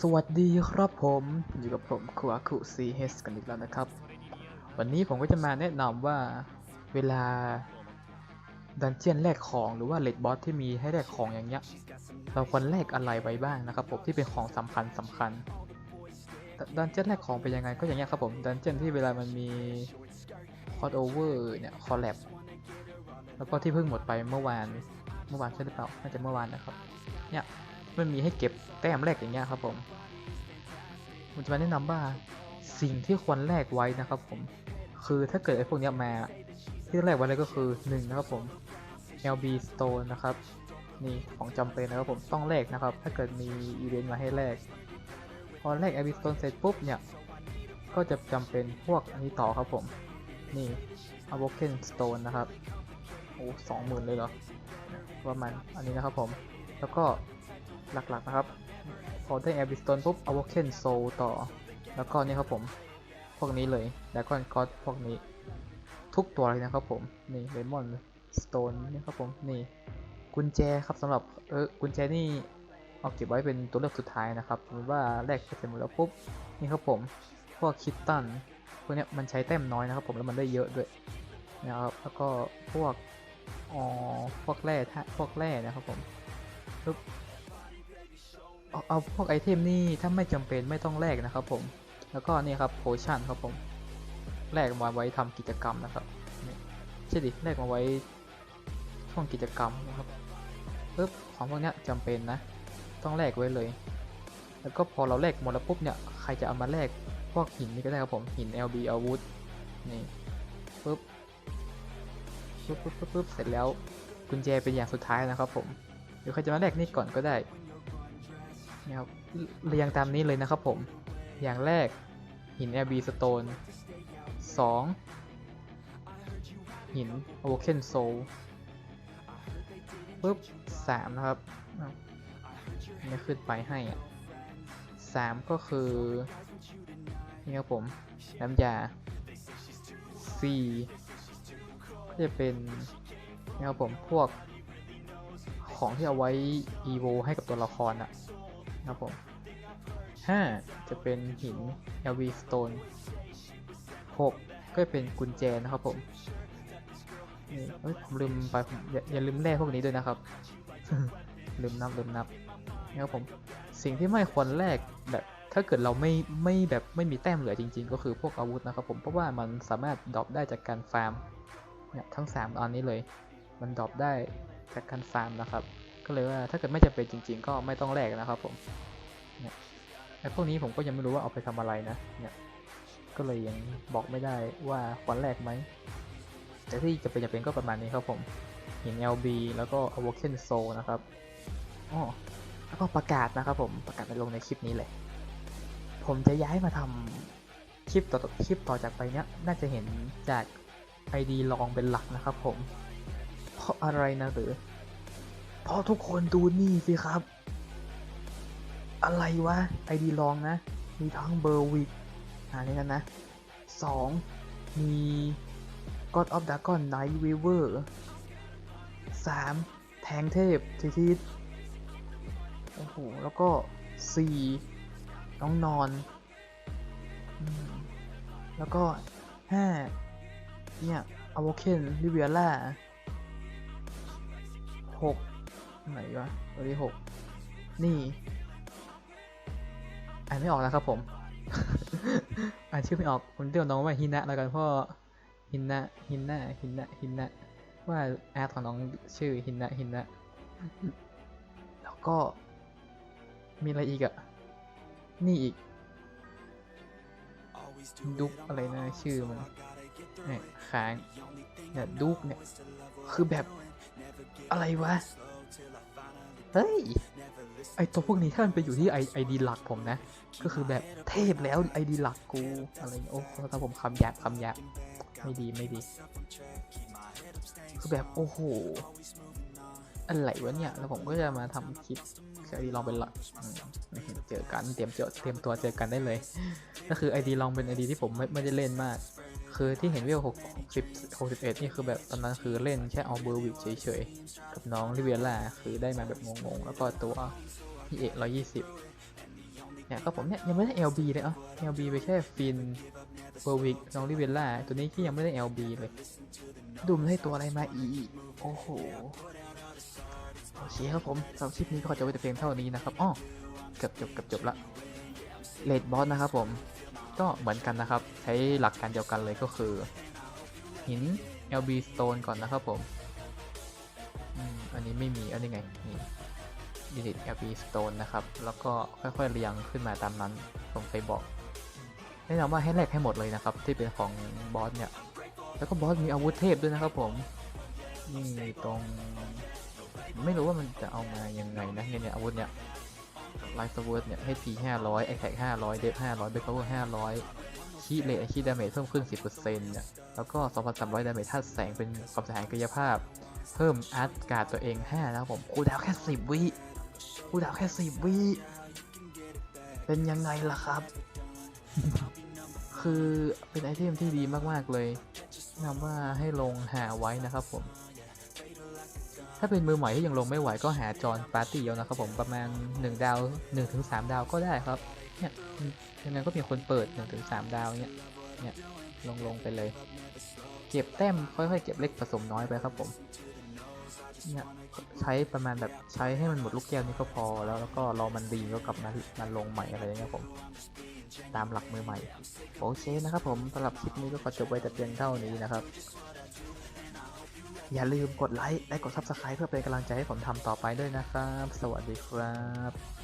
สวัสดีครับผมอยู่กับผมคุอาคุซีเฮสกันอีกแล้วนะครับ วันนี้ผมก็จะมาแนะนำว่าเวลาดันเจียนแลกของหรือว่าเลดบอสที่มีให้แลกของอย่างเงี้ยเราควรแลกอะไรไว้บ้างนะครับผมที่เป็นของสำคัญสำคัญดันเจียนแลกของเป็นยังไงก็อย่างเงี้ยครับผมดันเจียนที่เวลามันมีคอร์ดโอเวอร์เนี่ยคอลแลบแล้วก็ที่เพิ่งหมดไปเมื่อวานเมื่อวานใช่หรือเปล่าน่าจะเมื่อวานนะครับเนี่ย มันมีให้เก็บแต้มแรกอย่างเงี้ยครับผมผมจะมาแนะนำว่าสิ่งที่ควรแลกไว้นะครับผม คือถ้าเกิดไอ้พวกเนี้ยมาที่ต้องแลกไว้เลยก็คือหนึ่งนะครับผม LB Stone นะครับนี่ของจำเป็นนะครับผมต้องแลกนะครับ ถ้าเกิดมีอีเวนต์มาให้แลกพอแลก LB Stone เสร็จปุ๊บเนี่ยก็จะจำเป็นพวกอันนี้ต่อครับผม นี่ a v o k e n Stone นะครับโอ้สองหมื่นเลยเหรอประมาณอันนี้นะครับผม แล้วก็ หลักๆนะครับพอได้ LB Stone ปุ๊บ a v o k e n Soul ต่อ แล้วก็นี่ครับผม พวกนี้เลยแล้วก็ก็พวกนี้ ทุกตัวเลยนะครับผม นี่เลมอนสโตนนี่ครับผม นี่ กุญแจครับสำหรับเออกุญแจนี่เอาเก็บไว้เป็นตัวเลือกสุดท้ายนะครับสมมติว่าแลกเสร็จหมดแล้วปุ๊บ นี่ครับผม พวกคิตตันพวกเนี้ยมันใช้แต้มน้อยนะครับผมแล้วมันได้เยอะด้วยนะครับแล้วก็พวกอ๋อพวกแร่พวกแร่นะครับผมปึ๊บ เอาเอาพวกไอเทมนี่ถ้าไม่จำเป็นไม่ต้องแลกนะครับผม แล้วก็นี่ครับโพชั่นครับผม แลกมาไว้ทำกิจกรรมนะครับใช่ดิแลกมาไว้ช่วงกิจกรรมนะครับปึ๊บของพวกนี้จำเป็นนะ ต้องแลกไว้เลย แล้วก็พอเราแลกหมดแล้วปุ๊บเนี่ย ใครจะเอามาแลกพวกหินนี่ก็ได้ครับผม หิน LB อาวุธ นี่ปึ๊บปึ๊บปึ๊บปึ๊บปึ๊บเสร็จแล้วกุญแจเป็นอย่างสุดท้ายนะครับผม เดี๋ยวใครจะมาแลกนี่ก่อนก็ได้ ครับเรียงตามนี้เลยนะครับผม อย่างแรกหิน LB Stone 2 หิน Awoken Soul ปุ๊บ3นะครับอ้าวไม่ขึ้นไปให้อะ3ก็คือ นี่ครับผม น้ำยา 4 ก็จะเป็นนี่ครับผมพวกของที่เอาไว้ evo ให้กับตัวละครอะ ครับผม 5 จะเป็นหิน LV Stone 6 ก็จะเป็นกุญแจนะครับผมนี่เอ้ยผมลืมไปผมอย่าอย่าลืมแลกพวกนี้ด้วยนะครับ ลืมนับลืมนับนะครับผม สิ่งที่ไม่ควรแลกแบบถ้าเกิดเราไม่ไม่แบบไม่มีแต้มเหลือจริง ๆ ก็คือพวกอาวุธนะครับผมเพราะว่ามันสามารถดรอปได้จากการฟาร์มเนี่ยทั้ง 3 อันนี้เลย มันดรอปได้จากการฟาร์มนะครับ ก็เลยว่าถ้าเกิดไม่จำเป็นจริง ๆ ก็ไม่ต้องแลกนะครับผมเนี่ยไอ้พวกนี้ผมก็ยังไม่รู้ว่าเอาไปทำอะไรนะเนี่ยก็เลยยังบอกไม่ได้ว่าควรแลกไหมแต่ที่จะเป็นจะเป็นก็ประมาณนี้ครับผมหิน LB แล้วก็ Awoken Soul นะครับอ๋อแล้วก็ประกาศนะครับผมประกาศไปลงในคลิปนี้เลย ผมจะย้ายมาทำคลิปต่อคลิปต่อจากไปเนี้ยน่าจะเห็นจาก ID ลองเป็นหลักนะครับผม เพราะอะไรนะหรือ เพราะทุกคนดูนี่สิครับ อะไรวะ ID ลองนะ มีทั้งเบอร์วิกอ่านี่กันนะสองมี God of Dragon Night Weaver สามแทงเทพทิทิศโอ้โห แล้วก็สี่น้องนอนอแล้วก็ห้าเนี่ยอโวเคนลิเวียล่าหก ไหนวะตัวที่หกนี่อ่านไม่ออกนะครับผม อ่านชื่อไม่ออกผมเรียกน้องว่าฮินะแล้วกันเพราะฮินะฮินะฮินะฮินะว่าแอาร์ของน้องชื่อฮินะฮินะแล้วก็ มีอะไรอีกอะนี่อีกดุกอะไรนะชื่อมันเนี่ยค้างเนี่ยดุกเนี่ยคือแบบอะไรวะ เฮ้ย ไอตัวพวกนี้ถ้ามันไปอยู่ที่ไอไอดีหลักผมนะ ก็คือแบบเทพแล้วไอดีหลักกูอะไรโอ้ถ้าผมคำหยาบคำหยาบไม่ดีไม่ดี คือแบบโอ้โหอะไรวะเนี่ย แล้วผมก็จะมาทำคลิปไอดีลองเป็นหลักเจอกันเตรียมเจอเตรียมตัวเจอกันได้เลย ก็คือไอดีลองเป็นไอดีที่ผมไม่ไม่ได้เล่นมาก คือที่เห็นเวลหกสิบหกสิบเอ็ดนี่คือแบบตอนนั้นคือเล่นแค่เอาเบอร์วิกเฉยๆ กับน้องลิเวียล่าคือได้มาแบบงงๆ แล้วก็ตัวพี่เอกร้อยยี่สิบเนี่ยก็ผมเนี่ยยังไม่ได้ LB เลยอะ LB ไปแค่ฟินเบอร์วิกน้องลิเวลล่าตัวนี้ที่ยังไม่ได้ LB เลยดูมันให้ตัวอะไรมาอีกโอ้โหโอเคครับผมสำหรับคลิปนี้ก็ขอจบไว้แต่เพียงเท่านี้นะครับอ้อเกือบจบเกือบจบละเลดบอสนะครับผม ก็เหมือนกันนะครับ ใช้หลักการเดียวกันเลยก็คือ หิน LB Stone ก่อนนะครับผมอันนี้ไม่มีอันนี้ไงนี่ delete LB Stone นะครับ แล้วก็ค่อยๆเรียงขึ้นมาตามนั้นผมเคยบอกแนะนำว่าให้แลกให้หมดเลยนะครับ ที่เป็นของบอสเนี่ย แล้วก็บอสมีอาวุธเทพด้วยนะครับผมนี่ตรง ไม่รู้ว่ามันจะเอามายังไงนะเนี่ยอาวุธเนี่ย ไลท์สเวิร์ดเนี่ยให้ทีห้าร้อยไอแท็กห้าร้อยเดฟห้าร้อยเบคเวอร์ห้าร้อยคีเลทคีดาเมจเพิ่มขึ้นสิบเปอร์เซ็นต์เนี่ยแล้วก็สองพันสามร้อยดาเมจธาตุแสงเป็นความเสียหายกายภาพ เพิ่มอาร์ตการ์ดตัวเองห้านะครับผมคูดาวแค่สิบวิคูดาวแค่สิบวิ เป็นยังไงล่ะครับ คือเป็นไอเทมที่ดีมากๆเลยนะนำว่าให้ลงหาไว้นะครับผม ถ้าเป็นมือใหม่ที่ยังลงไม่ไหวก็หาจอนปาร์ตี้เอานะครับผมประมาณ 1 ดาว1ถึง3ดาวก็ได้ครับเนี่ยยังไงก็มีคนเปิด1ถึง3ดาวเนี่ยเนี่ยลงลงไปเลย เก็บแต้มค่อยๆ เก็บเล็กผสมน้อยไปครับผมเนี่ยใช้ประมาณแบบใช้ให้มันหมดลูกแก้วนี้ก็พอแล้วแล้วก็รอมันดีก็กลับมามาลงใหม่อะไรอย่างเงี้ยผม ตามหลักมือใหม่โอเคนะครับผมสำหรับคลิปนี้ก็ขอจบไว้แต่เพียงเท่านี้นะครับ อย่าลืมกดไลค์และกด Subscribe เพื่อเป็นกำลังใจให้ผมทำต่อไปด้วยนะครับ สวัสดีครับ